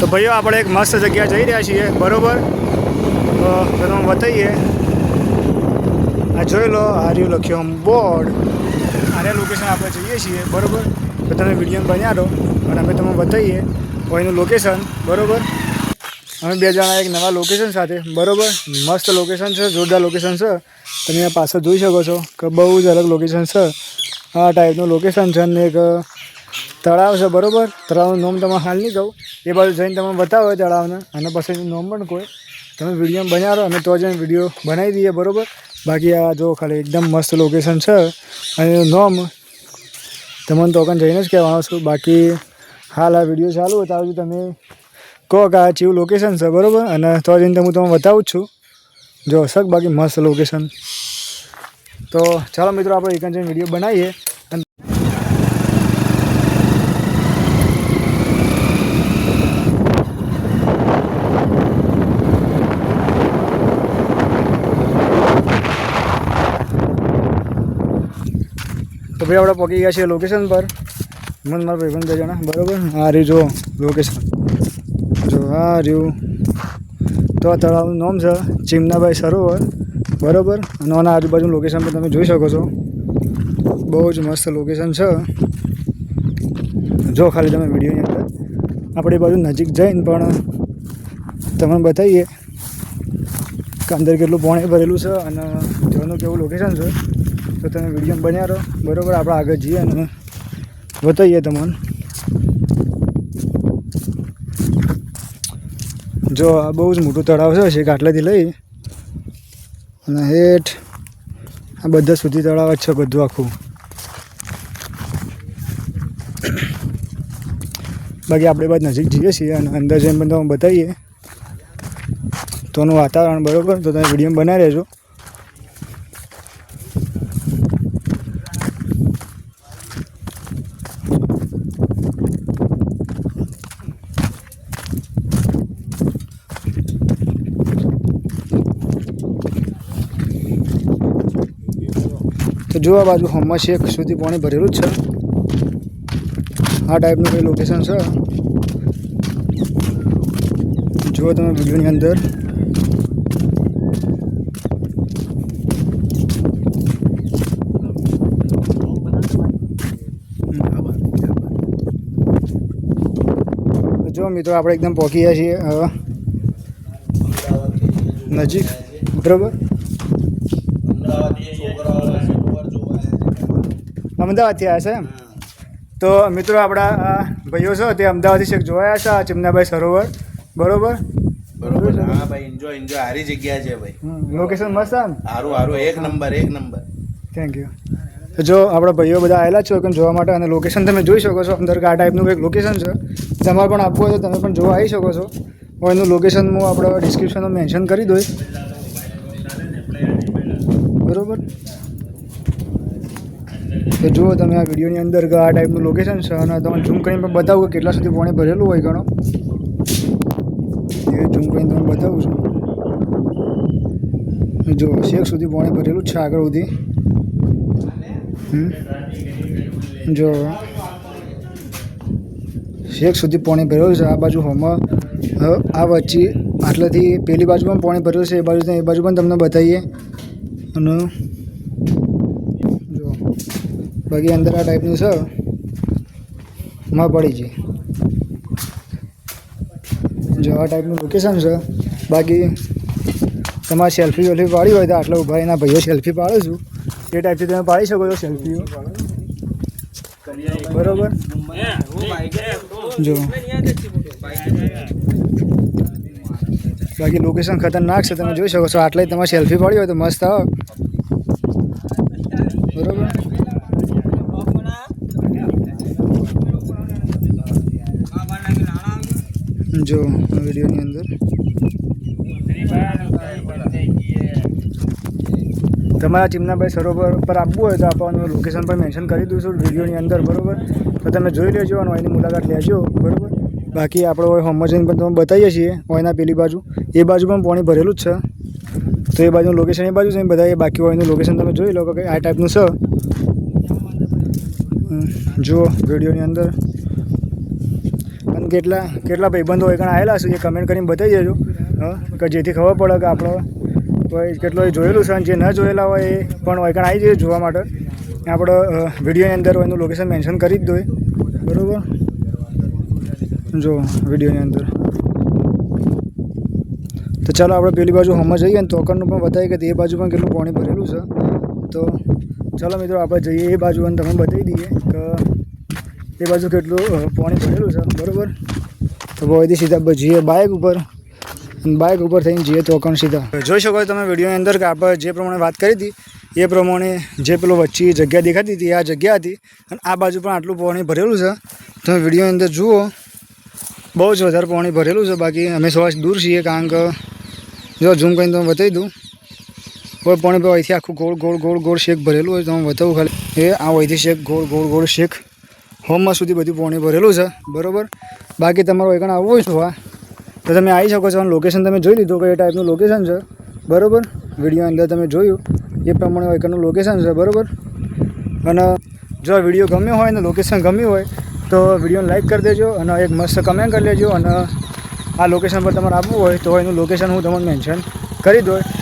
તો ભાઈઓ, આપણે એક મસ્ત જગ્યા જઈ રહ્યા છીએ, બરોબર? તો તમે બતાવીએ. આ જોઈ લો, આ લખ્યો આમ બોર્ડ. આને લોકેશન આપણે જઈએ છીએ, બરોબર? તો તમે વીડિયો બન્યા રહો અને અમે તમને બતાવીએ કોઈનું લોકેશન બરોબર? અમે બે જણા એક નવા લોકેશન સાથે, બરોબર? મસ્ત લોકેશન છે, જોરદાર લોકેશન છે. તમે પાછળ જોઈ શકો છો કે બહુ જ અલગ લોકેશન છે. આ ટાઈપનું લોકેશન છે અને એક તળાવ છે, બરોબર? તળાવનું નામ તમે હાલ નહીં કહું. એ બાજુ જઈને તમે બતાવો તળાવને. અને પછી નામ પણ કોઈ. તમે વીડિયો બનાવો અને તો જઈને વીડિયો બનાવી દઈએ, બરોબર? બાકી આ જો ખાલી એકદમ મસ્ત લોકેશન છે અને નામ તમને તો જઈને જ કહેવાનું છું. બાકી હાલ આ વીડિયો ચાલુ હોય ત્યાં તમે કહો કે આ ચીવું લોકેશન છે, બરાબર? અને તો જઈને હું તમને બતાવું છું. જો શક બાકી મસ્ત લોકેશન તો ચાલો મિત્રો, આપણે એક જઈને વીડિયો બનાવીએ. અને ભાઈ આપણે પહોંચી ગયા છીએ લોકેશન પર. મને મારા ભાઈબંધ બે જણા, બરાબર? આ રહ્યું જો લોકેશન જો, આ રહ્યું. તો આ તળાવનું નામ છે ચીમનાભાઈ સરોવર, બરાબર? અને આના આજુબાજુ લોકેશન પર તમે જોઈ શકો છો. બહુ જ મસ્ત લોકેશન છે. જો, ખાલી તમે વિડીયોની અંદર. આપણે બાજુ નજીક જઈને પણ તમને બતાવીએ કે અંદર કેટલું પાણી ભરેલું છે અને જોવાનું કેવું લોકેશન છે. તો તમે વીડિયો બન્યા રહો. બરાબર, આપણે આગળ જઈએ અને બતાવીએ તમને. જો, આ બહુ જ મોટું તળાવ છે છેક આટલેથી લઈ. અને હેઠ આ બધા સુધી તળાવ જ છે બધું આખું. બાકી આપણે બાદ નજીક જઈએ છીએ અને અંદર જઈને પણ તમે બતાવીએ તોનું વાતાવરણ બરોબર, તો તમે વીડિયો બનાવી રહેજો. તો જો આ બાજુ હોમમાં શેખ સુધી પાણી ભરેલું જ છે. આ ટાઈપનું કંઈ લોકેશન છે? જુઓ તમે વિડીયોની અંદર. જો મિત્રો, આપણે એકદમ પહોંચી ગયા છીએ નજીક. બરાબર? અમદાવાદથી આવ્યા છે તો મિત્રો આપણા ભાઈઓ છે તે અમદાવાદથી શેખ જોયા છે ચિમનાભાઈ સરોવર. બરોબર? બરોબર. હા ભાઈ એન્જોય એન્જોય સારી જગ્યા છે ભાઈ. લોકેશન મસ્ત સારું હારું એક નંબર એક નંબર થેન્ક યુ જો આપણા ભાઈઓ બધા આવેલા છો કેમ જોવા માટે અને લોકેશન તમે જોઈ શકો છો. અંદર આ ટાઈપનું કંઈક લોકેશન છે. તમારે પણ આપવું હોય તો તમે પણ જોવા આવી શકો છો. હું એનું લોકેશન હું આપણે ડિસ્ક્રિપ્શનમાં મેન્શન કરી દઈશ. બરોબર? તો જુઓ તમે આ વિડીયોની અંદર આ ટાઈપનું લોકેશન છે અને તમે ઝૂમ કરીને પણ બતાવું કે કેટલા સુધી પાણી ભરેલું હોય ઘણો. એ ઝૂમ કરીને તમને બતાવું છું. જો શેક સુધી પાણી ભરેલું છે આગળ સુધી. જો. શેક સુધી પાણી ભરેલું છે આ બાજુ હોમાં આ વચ્ચે આટલાથી પેલી બાજુ પણ પાણી ભરેલું છે, એ બાજુ એ બાજુ પણ તમને બતાવીએ. અને બાકી અંદર આ ટાઈપનું છે. માં પડી છે. જો આ ટાઈપનું લોકેશન છે. બાકી તમારે સેલ્ફી વેલ્ફી પાડી હોય તો આટલા ઊભા એના ભાઈઓ સેલ્ફી પાડો છું. એ ટાઈપથી તમે પાડી શકો છો સેલ્ફીઓ બરોબર? જો. બાકી લોકેશન ખતરનાક છે, તમે જોઈ શકો છો. આટલે તમારે સેલ્ફી પાડી હોય તો મસ્ત આવો. બરોબર? જો વિડીયોની અંદર. તમારા ચિમનાભાઈ સરોવર પર આપવું હોય તો આપણને લોકેશન પર મેન્શન કરી દઈશું વિડીયોની અંદર, બરોબર? તો તમે જોઈ લેજો અને એની મુલાકાત લેજો, બરોબર? બાકી આપણે હોય જઈને પણ તમે બતાવીએ છીએ ઓયના પેલી બાજુ. એ બાજુ પણ પાણી ભરેલું જ છે. તો એ બાજુનું લોકેશન એ બાજુ છે બધા એ બાકી હોયનું લોકેશન તમે જોઈ લો કે આ ટાઈપનું છે. જુઓ વિડીયોની અંદર. અને કેટલા કેટલા ભાઈબંધો એકણ આવેલા છે એ કમેન્ટ કરીને બતાવી દેજો. હા, કે જેથી ખબર પડે કે આપણો કોઈ કેટલો એ જોયેલું છે અને જે ન જોયેલા હોય એ પણ એકણ આવી જઈએ જોવા માટે. આપણો વિડીયોની અંદર એનું લોકેશન મેન્શન કરી જ દો બરાબર? જો વિડીયોની અંદર. તો ચાલો આપણે પેલી બાજુ હમણાં જઈએ ને તોકરનું પણ બતાવીએ કે તે બાજુ પણ કેટલું પાણી ભરેલું છે. તો ચાલો મિત્રો, આપણે જઈએ એ બાજુ અને તમને બતાવી દઈએ કે એ બાજુ કેટલું પાણી ભરેલું છે. બરાબર? તો બહુથી સીધા જઈએ બાઇક ઉપર. બાઇક ઉપર થઈને જઈએ તોકણ સીધા. જોઈ શકો તમે વિડીયોની અંદર કે આપણે જે પ્રમાણે વાત કરી હતી, એ પ્રમાણે જે પેલો વચ્ચે જગ્યા દેખાતી હતી, આ જગ્યા હતી. અને આ બાજુ પણ આટલું પાણી ભરેલું છે. તમે વિડીયોની અંદર જુઓ, બહુ જ વધારે પાણી ભરેલું છે. બાકી અમે સવાસ દૂર છીએ, કારણ કે જો ઝૂમ કરીને તમે બતાવી દઉં. કોઈ પણ અહીંથી આખું ગોળ ગોળ ગોળ ગોળ શેક ભરેલું હોય તો હું બતાવું ખાલી. એ આ અહીંથી શેક, ગોળ ગોળ ગોળ શેક. હોમમાં સુધી બધું પાણી ભરેલું છે, બરાબર? બાકી તમારું એકણ આવવું હોય. જોવા તો તમે આવી શકો છો અને લોકેશન તમે જોઈ લીધું કે એ ટાઈપનું લોકેશન છે, બરાબર? વીડિયો અંદર તમે જોયું. એ પ્રમાણે એકણનું લોકેશન છે, બરાબર? અને જો વીડિયો ગમ્યો હોય ને લોકેશન ગમ્યું હોય, તો વિડીયોને લાઇક કરી દેજો અને એક મસ્ત કમેન્ટ કરી લેજો અને આ લોકેશન પર તમારે આવવું હોય તો એનું લોકેશન હું તમને મેન્શન કરી દઉં.